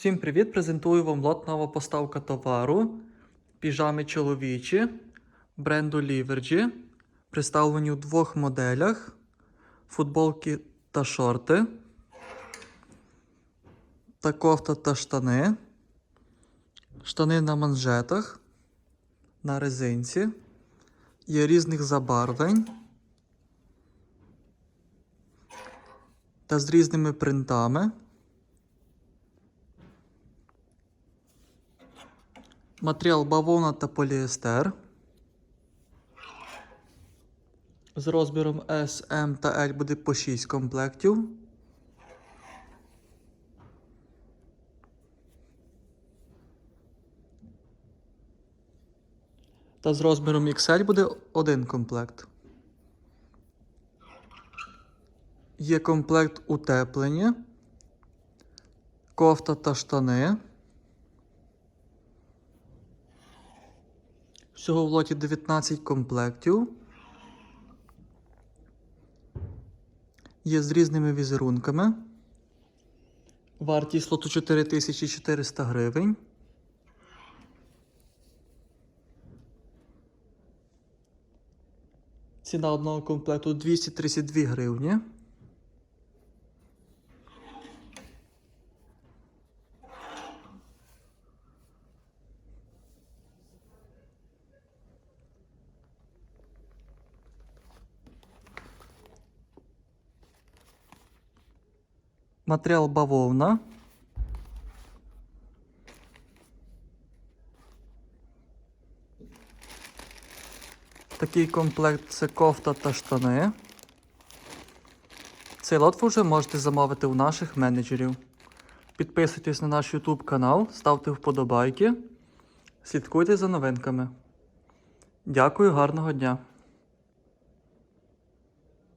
Всім привіт! Презентую вам лот нова поставка товару. Піжами чоловічі бренду Livergy. Представлені у двох моделях: футболки та шорти, та кофта та штани, штани на манжетах, на резинці. Є різних забарвлень та з різними принтами. Матеріал бавовна та поліестер. З розміром S, M та L буде по 6 комплектів. Та з розміром XL буде один комплект. Є комплект утеплення, кофта та штани. Всього в лоті 19 комплектів. Є з різними візерунками. Вартість лоту 4400 гривень. Ціна одного комплекту 232 гривні. Матеріал бавовна. Такий комплект це кофта та штани. Цей лот ви вже можете замовити у наших менеджерів. Підписуйтесь на наш YouTube канал, ставте вподобайки, слідкуйте за новинками. Дякую, гарного дня!